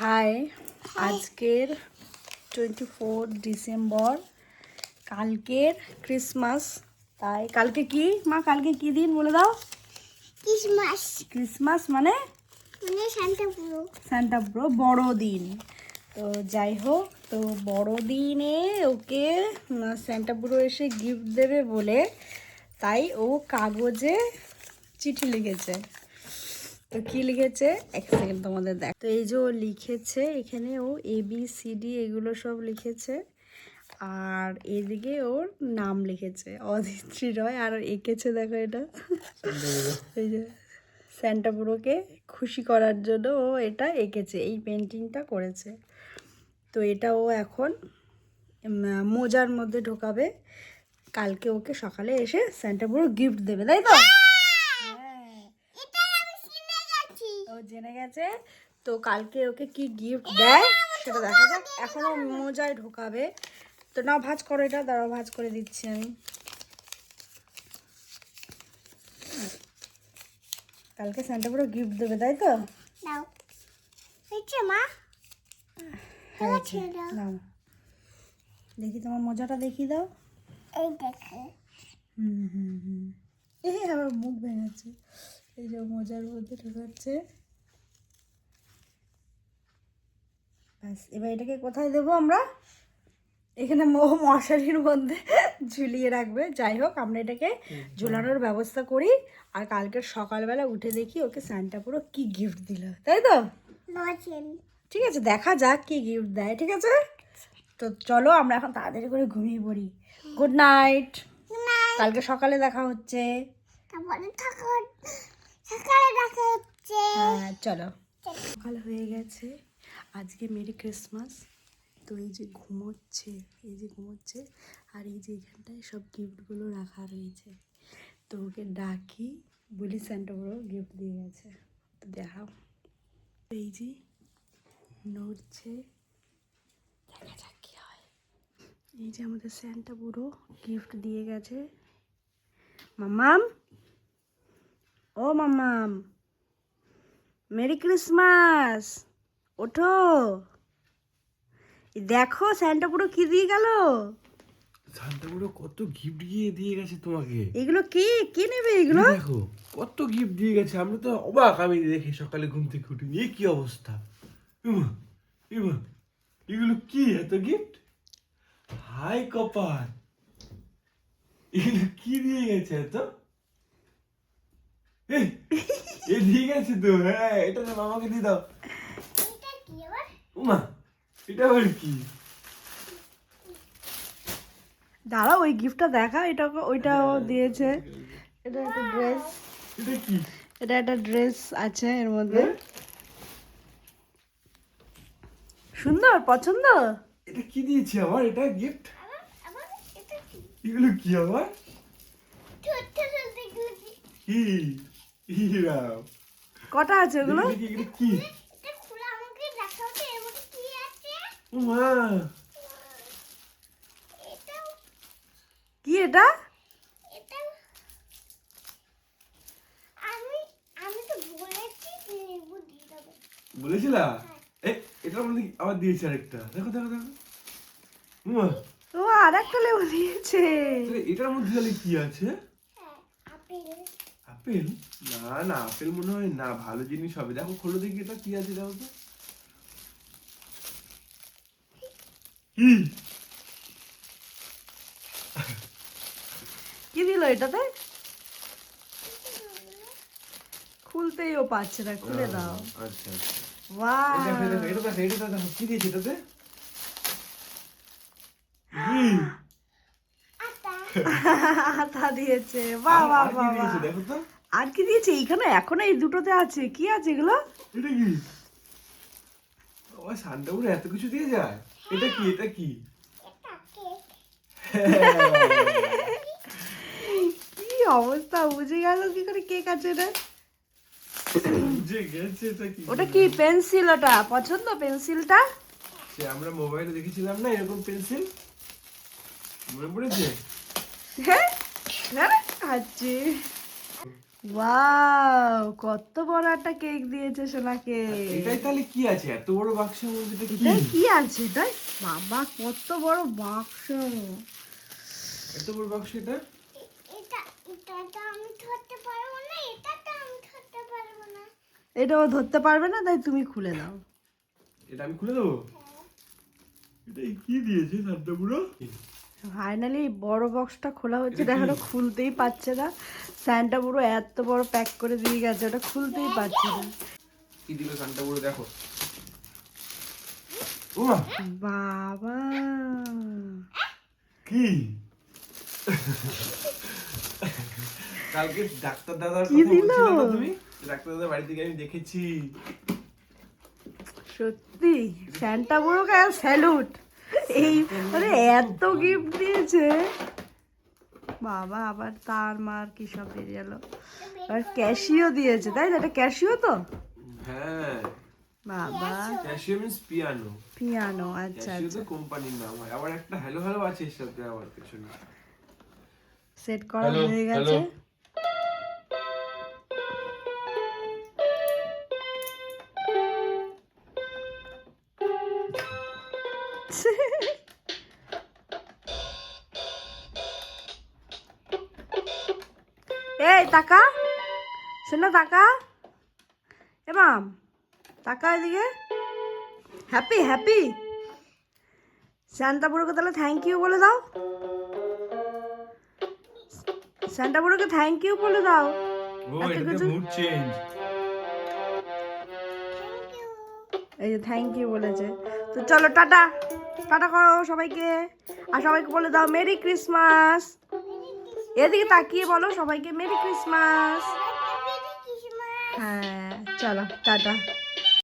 High আজকের twenty four December কালকের Christmas. তাই কালকে কি? মা কালকে কি দিন বলে দাও? ক্রিসমাস। ক্রিসমাস মানে? মানে শান্তা পুরো সান্টা ব্রো বড়দিন তো যাই হোক তো বড়দিনে ওকে স্যান্টা ব্রো এসে গিফট দেবে বলে তাই ও কাগজে চিঠি লিখেছে। তো কি লিখেছে? এক সেকেন্ড তোমাদের দেখ তো এই যে ও লিখেছে এখানে ও এ বি সি ডি এগুলো সব লিখেছে। আর এদিকে ওর নাম লিখেছে অদিত্রী রয়। আর এঁকেছে দেখো এটা। এই যে স্যান্টা বুড়োকে খুশি করার জন্য ও এটা এঁকেছে এই পেন্টিংটা করেছে। তো এটা ও এখন মোজার মধ্যে ঢোকাবে। কালকে ওকে সকালে এসে স্যান্টা বুড়ো গিফট দেবে তাই তো হ্যাঁ এটা আমি চিনে গেছি ও জেনে গেছে। তো কালকে ওকে কি গিফট দেয় সেটা দেখা যাক। এখনও মোজায় ঢোকাবে। তো না ভাজ করো এটা দাঁড়াও ভাজ করে দিচ্ছি আমি। কালকে স্যান্টা পুরো গিফট দেবে তাই তো? মা। নাও। দেখি তোমার মজাটা দেখি দাও। এই দেখো। হুম হুম হুম। এই আবার মুখ ভেঙেছে। এই যে মজার মধ্যে ঢোকাচ্ছে। ব্যাস এবার এটাকে কোথায় দেবো আমরা? এখানে মশারির মধ্যে ঝুলিয়ে রাখবে। যাই হোক আমরা এটাকে ঝুলানোর ব্যবস্থা করি। আর কালকে সকালবেলা উঠে দেখি ওকে স্যান্টা পুরো কি গিফট দিল তাই তো? ঠিক আছে দেখা যাক কি গিফট দেয় ঠিক আছে? তো চলো আমরা এখন তাড়াতাড়ি করে ঘুমিয়ে পড়ি। গুড নাইট কালকে সকালে দেখা হচ্ছে। তারপরে সকালে দেখা হচ্ছে। হ্যাঁ চলো। সকাল হয়ে গেছে। আজকে মেরি ক্রিসমাস। তো এই যে ঘুমোচ্ছে, এই যে ঘুমোচ্ছে, আর এই যে এখানটায় সব গিফটগুলো রাখা রয়েছে। তো ওকে ডাকি, বলি স্যান্টা বড় গিফট দিয়ে গেছে। তো দেখাও। এই যে নড়ছে। দেখা যাক কি হয়। এই যে আমাদের স্যান্টা বুড়ো গিফট দিয়ে গেছে। মামাম ও মামাম মেরি ক্রিসমাস! ওঠো। দেখো স্যান্টা পুরো কি দিয়ে গেল? শান্তাপুরো কত গিফট গিয়ে দিয়ে গেছে তোমাকে। এগুলো কি? কি নেবে এগুলো? দেখো কত গিফট দিয়ে গেছে। আমরা তো অবাক আমি দেখে সকালে ঘুম থেকে উঠিনি এই কি অবস্থা? ইমা ইমা এগুলো কি এত গিফট হাই কপার এগুলো কি দিয়ে গেছে এত? এ দিয়ে গেছে তো? হ্যাঁ এটা তো মামাকে দিয়ে দাও। উমা এটা আবার কি? দাঁড়া ওই গিফটটা দেখা এটা ওইটাও দিয়েছে। এটা একটা ড্রেস এটা কি? এটা একটা ড্রেস আছে এর মধ্যে। সুন্দর পছন্দ? এটা কি দিয়েছে আমার এটা গিফট আবার আবার এটা কি? এগুলো কি আমার কটা আছে ওগুলো? কি এটা খোলা আমাকে দেখাও তো এর মধ্যে কি আছে মা এটা কি এটা? এটা আমি আমি তো বলেছি লেবু দিয়ে দেবো। বলেছিলা? এ এটার মধ্যে আবার দিয়েছে আরেকটা? দেখো দেখো দেখো। ও আর একটা লেবু দিয়েছে। এটার মধ্যে তাহলে কি আছে? হ্যাঁ আপেল। আপেল? না না আপেল মনে হয় না ভালো জিনিস হবে। দেখো খোলো দেখি এটা কি আছে দেখো তো। কি দিল এটাতে খুলতেই ও পাচ্ছে না খুলে দাও। আচ্ছা আচ্ছা। কি দিয়েছে এটাতে? আটা দিয়েছে বাহ বাহ আর কি বাহ। দেখো তো। আর কি দিয়েছে? এইখানে এখনও এই দুটোতে আছে কি আছে এগুলো? এটা কি? এত কিছু দিয়ে যায়? এটা কি এটা কি? কি অবস্থা? বুঝে গেল কি করে কেক আছে এটা? যে গেছে এটা কি ওটা কি পেন্সিল ওটা? পছন্দ পেন্সিলটা সে আমরা মোবাইলে দেখেছিলাম না এরকম পেন্সিল মনে পড়েছে? হ্যাঁ? হ্যাঁ আছে। ওয়াও কত বড় একটা কেক দিয়েছে সোনাকে। এটাই তাহলে কি আছে? এত বড় বাক্সের মধ্যে কি? এটাই কি আছে? এটাই? বাবা কত বড় বাক্স। এত বড় বাক্স এটা? এটা এটা আমি ধরতে পারব না এটা তো আমি ধরতে পারব না। এটাও ধরতে পারবে না তাই তুমি খুলে দাও। এটা আমি খুলে দেবো? এটা কি দিয়েছে সাতটা পুরো ফাইনালি বড় বক্সটা খোলা হচ্ছে। এখনও খুলতেই পারছে না। স্যান্টা পুরো এত বড় প্যাক করে দিয়ে গেছে ওটা খুলতেই পারছে না। কি দিল সানটা পুরো দেখো। বাবা। কি? কালকে ডাক্তার দাদার কি কথা দিলো? বলছিলে না তুমি? ডাক্তার দাদার বাড়ি থেকে আমি দেখেছি। সত্যি? স্যান্টা বুড়োকে স্যালুট এই মানে এত গিফট দিয়েছে। বাবা আবার তার মার কি সব বেরিয়ে গেল আর ক্যাশিও দিয়েছে তাই তো? এটা ক্যাশিও তো? হ্যাঁ। বাবা। ক্যাশিও মিন্স পিয়ানো পিয়ানো আচ্ছা আচ্ছা। তো কোম্পানির নাম হয়। আবার একটা হ্যালো হ্যালো আছে এর সাথে আবার পেছনে। সেট করা হয়ে গেছে। এই তাকা শোনো তাকা এ মাম তাকা এদিকে। Happy happy. শান্তাপুরকে তাহলে থ্যাংক ইউ বলে দাও। শান্তাপুরকে থ্যাংক ইউ বলে দাও? এই যে থ্যাংক ইউ বলেছে। তো চলো টাটা। টাটা করো সবাইকে। আর সবাইকে বলে দাও মেরি ক্রিসমাস। এদিকে তাকিয়ে বলো সবাইকে মেরি ক্রিসমাস। ক্রিসমাস। হ্যাঁ চলো টাটা।